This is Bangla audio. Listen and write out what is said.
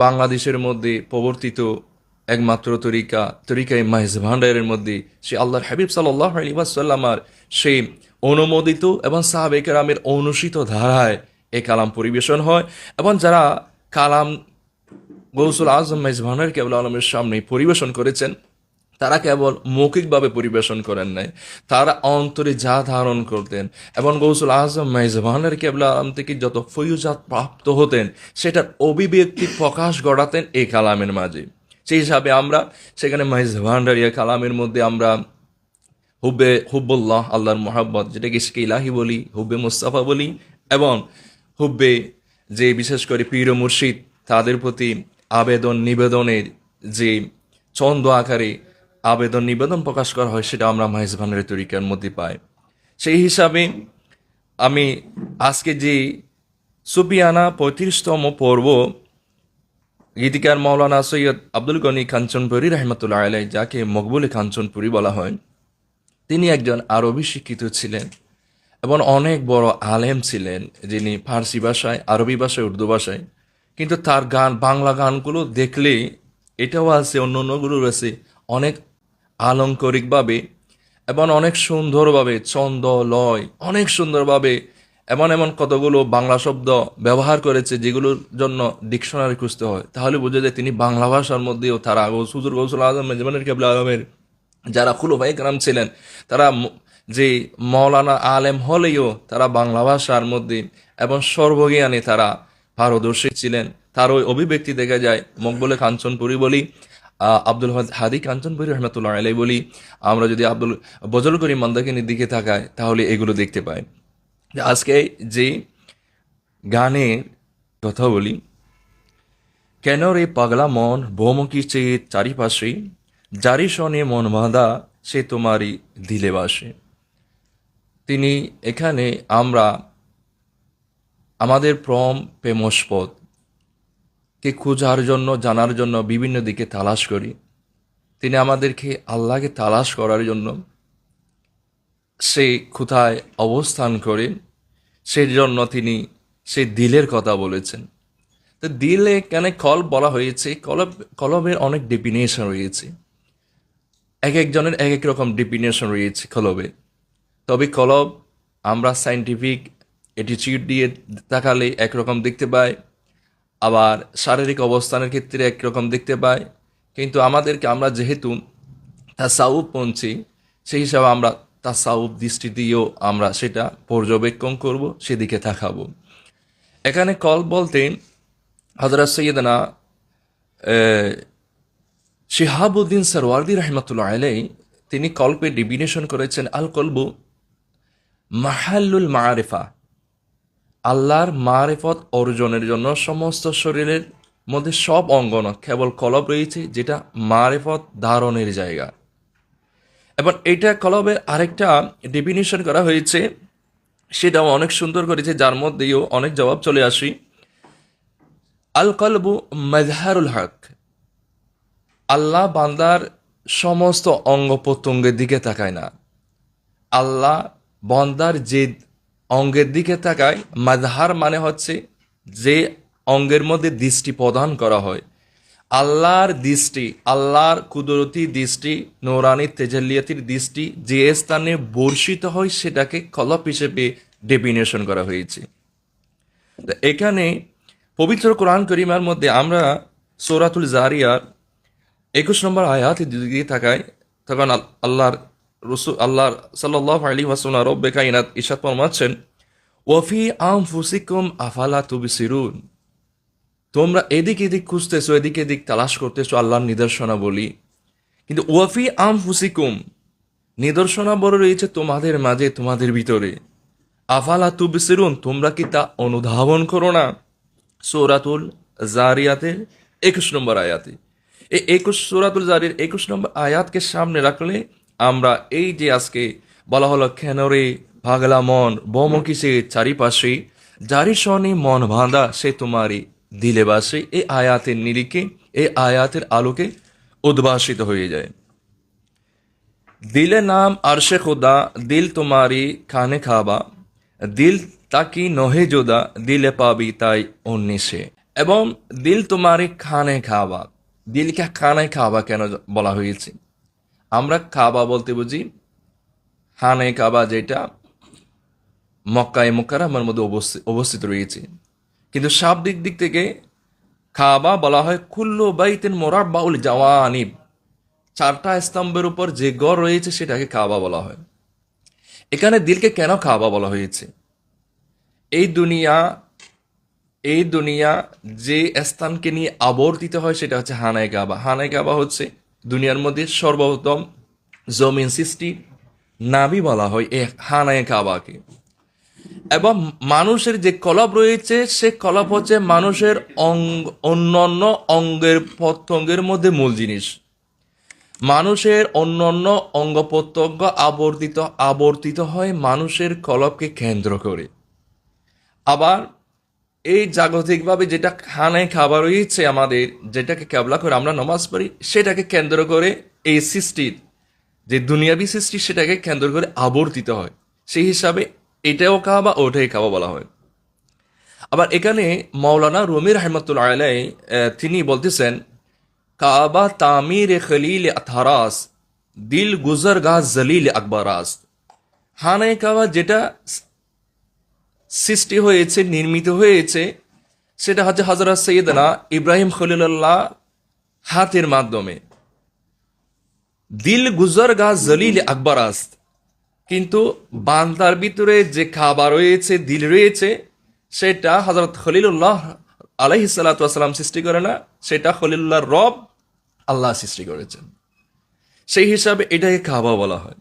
বাংলাদেশের মধ্যে প্রবর্তিত একমাত্র তরিকা তরিকা মাহেজ ভান্ডারের মধ্যে সে আল্লাহর হাবিব সাল্লাহ আলিবাসাল্লামার সেই অনুমোদিত এবং সাহাবে একরামের অনুসিত ধারায় এ কালাম পরিবেশন হয় এবং যারা কালাম গৌসুল আজম মাহেজ ভান্ডার কেবল আলমের সামনে পরিবেশন করেছেন তারা কেবল মৌখিকভাবে পরিবেশন করেন নাই, তারা অন্তরে যা ধারণ করতেন। এবং গৌসুল আজম মেজবানের কেবলা আলম থেকে যত ফয়ুজাত প্রাপ্ত হতেন, সেটার অভিব্যক্তি প্রকাশ ঘটাতেন এই কালামের মাঝে। সেই হিসাবে আমরা সেখানে মেজবান্ডারিয়া কালামের মধ্যে আমরা হুব্বে হুব্বুল্লাহ, আল্লাহর মোহাব্বত, যেটাকে ইসকে ইলাহি বলি, হুব্বে মুস্তাফা বলি, এবং হুব্বে যে বিশেষ করে পীর মুর্শিদ, তাদের প্রতি আবেদন নিবেদনের যে ছন্দ আকারে আবেদন নিবেদন প্রকাশ করা হয়, সেটা আমরা মাহিজ ভান্ডারের তরিকার মধ্যে পাই। সেই হিসাবে আমি আজকে যে সুপিয়ানা পঁয়ত্রিশতম পর্ব গীতিকার মৌলানা সৈয়দ আব্দুল গনি কাঞ্চনপুরী রহমতুল্লাহ আলাই যাকে মকবুল কাঞ্চনপুরী বলা হয়, তিনি একজন আরবি শিক্ষিত ছিলেন এবং অনেক বড় আলেম ছিলেন, যিনি ফার্সি ভাষায়, আরবি ভাষায়, উর্দু ভাষায়। কিন্তু তার গান, বাংলা গানগুলো দেখলে এটাও আছে, অন্য অন্যগুলোর আছে অনেক আলঙ্করিকভাবে এবং অনেক সুন্দরভাবে ছন্দ, লয়, অনেক সুন্দরভাবে এমন এমন কতগুলো বাংলা শব্দ ব্যবহার করেছে যেগুলোর জন্য ডিকশনারি খুঁজতে হয়। তাহলে বোঝা যায় তিনি বাংলা ভাষার মধ্যেও তারা সুজুর গৌসুল আজম, মেজবানের কেবলা আলমের যারা খুলুফাই গ্রাম ছিলেন, তারা যে মৌলানা আলেম হলেও তারা বাংলা ভাষার মধ্যে এবং সর্বজ্ঞানে তারা পারদর্শী ছিলেন। তার ওই অভিব্যক্তি দেখা যায়, মকবুলে কাঞ্চনপুরী বলি আব্দুল হাদ- কাঞ্চনপুরি রহমতুল্লাহ আলাই বলি, আমরা যদি আব্দুল বজল করি মন্দাকিনীর দিকে তাকাই, তাহলে এগুলো দেখতে পাই। আজকে যে গানের কথা বলি, কেন রে পাগলা মন ভৌমকি চেয়ে চারিপাশে যারি শনে মন বাঁধা, সে তোমারই দিলে বাসে। তিনি এখানে আমরা আমাদের প্রম প্রেমস্পদ কে খোঁজার জন্য, জানার জন্য বিভিন্ন দিকে তালাশ করি। তিনি আমাদেরকে আল্লাহকে তালাশ করার জন্য সে কোথায় অবস্থান করে সেই জন্য তিনি সেই দিলের কথা বলেছেন। তো দিলে কেন কল বলা হয়েছে? কলব, কলবের অনেক ডেফিনেশন রয়েছে। এক একজনের এক এক রকম ডেফিনেশন রয়েছে কলবে। তবে কলব আমরা সাইন্টিফিক অ্যাটিচিউড দিয়ে তাকালে একরকম দেখতে পাই আবার শারীরিক অবস্থানের ক্ষেত্রে একরকম দেখতে পাই। কিন্তু আমাদেরকে আমরা যেহেতু তাসাউপ পৌঁছি সেই হিসাবে আমরা তাসাউপ দৃষ্টি দিয়েও আমরা সেটা পর্যবেক্ষণ করব, সেদিকে তাকাবো। এখানে কল বলতে হজরত সৈয়দনা শিহাবুদ্দিন সরওয়ার্দি রহমতুল্লাহ আলাই তিনি কল্পে ডিবিনেশন করেছেন আল কলবু মাহাল্লুল মারেফা। আল্লাহর মারেফত অর্জনের জন্য সমস্ত শরীরের মধ্যে সব অঙ্গ না কেবল কলব রয়েছে, যেটা মারেফত ধারণের জায়গা। এবং এটা কলবের আরেকটা ডেফিনিশন করা হয়েছে সেটাও অনেক সুন্দর করেছে, যার মধ্যেও অনেক জবাব চলে আসি। আল কলবু মজহারুল হক। আল্লাহ বান্দার সমস্ত অঙ্গ প্রত্যঙ্গের দিকে তাকায় না। আল্লাহ বান্দার যে অঙ্গের দিকে তাকায় মাজহার মানে হচ্ছে যে অঙ্গের মধ্যে দৃষ্টি প্রদান করা হয়। আল্লাহর দৃষ্টি, আল্লাহর কুদরতি দৃষ্টি, নৌরানি তেজাল্লিয়াতির দৃষ্টি যে স্থানে বর্ষিত হয় সেটাকে কলপ হিসেবে ডেফিনেশন করা হয়েছে। এখানে পবিত্র কোরআন করিমার মধ্যে আমরা সৌরাতুল জারিয়ার একুশ নম্বর আয়াত দিকে তাকায় তখন আল- আল্লাহর রসুল আল্লাহর সাল্লাহ আলী ওয়াসুল্লাহ রব্বে কাইনাত ইশাদ ফরমাচ্ছেন ওয়াফি আম ফুসিকুম আফালা তুবিসিরুন? তোমরা এদিক এদিক খুঁজতেছো, এদিক এদিক তালাশ করতেছো আল্লাহর নিদর্শনা বলি কিন্তু ওয়াফি আম ফুসিকুম নিদর্শনা বড় রয়েছে তোমাদের মাঝে, তোমাদের ভিতরে। আফালা তুবিসিরুন তোমরা কি তা অনুধাবন করো না? সৌরাতুল জারিয়াতের একুশ নম্বর আয়াতে। এই একুশ, সৌরাতুল জারির একুশ নম্বর আয়াতকে সামনে রাখলে আমরা এই যে আজকে বলা হলো খেনরে ভাগলা মন বমকি সে চারিপাশে, যারি শনি মন বাঁধা সে তোমারই দিলে বাসে এই আয়াতের নিরিখে এই আয়াতের আলোকে উদ্ভাসিত হয়ে যায়। দিলে নাম আরশে খোদা, দিল তোমারি খানে খাবা, দিল তাকি নহে জোদা, দিলে পাবি তাই উনিশে এবং দিল তোমারি খানে খাওয়া দিলকে খানে খাওয়া কেন বলা হয়েছে? আমরা খাবা বলতে বুঝি। হানে কাবা যেটা মক্কায় মোকারামার মধ্যে অবস্থি- অবস্থিত রয়েছে। কিন্তু শাব্দিক দিক থেকে খাবা বলা হয় কুল্লু বাইতেন মোরার বাউল জাওয়ানিব। চারটা স্তম্ভের উপর যে গড় রয়েছে সেটাকে খাবা বলা হয়। এখানে দিলকে কেন খাবা বলা হয়েছে? এই দুনিয়া এই দুনিয়া যে স্থানকে নিয়ে আবর্তিত হয় সেটা হচ্ছে হানায় কাবা। হানায় কাবা হচ্ছে দুনিয়ার মধ্যে সর্বপ্রথম জমিন সৃষ্টি নাবি বলা হয় এ হানায় কাবাকে। এবং মানুষের যে কলব রয়েছে, সে কলব হচ্ছে মানুষের অঙ্গ, অন্যান্য অঙ্গের প্রত্যঙ্গের মধ্যে মূল জিনিস। মানুষের অন্যান্য অঙ্গ প্রত্যঙ্গ আবর্তিত আবর্তিত হয় মানুষের কলবকে কেন্দ্র করে। আবার এই জাগতিকভাবে যেটা খানে খাবার রয়েছে আমাদের, যেটাকে কেবলা করে আমরা নমাজ পড়ি, সেটাকে কেন্দ্র করে এই সৃষ্টির যে দুনিয়াবি সৃষ্টি, সেটাকে কেন্দ্র করে আবর্তিত হয়। সেই হিসাবে এটাও কাবা, ওটাই কাবা বলা হয়। আবার এখানে মৌলানা রমির রহমতুল্লাহ আলাই তিনি বলতেছেন, কাবা তামির খলিল আথারাস, দিল গুজর গা জলিল আকবরাস। হানায় কাবা যেটা সৃষ্টি হয়েছে, নির্মিত হয়েছে, সেটা হচ্ছে হজরত সৈয়দনা ইব্রাহিম খলিল্লাহ হাতের মাধ্যমে। দিল গুজর গা জলিল আকবরাস কিন্তু বান্দার ভিতরে যে খাবার রয়েছে, দিল রয়েছে, সেটা হজরত খলিলুল্লাহ আলাইহি সাল্লাম সৃষ্টি করে না, সেটা খলিলুল্লাহ রব আল্লাহ সৃষ্টি করেছেন। সেই হিসাবে এটাকে খাবা বলা হয়।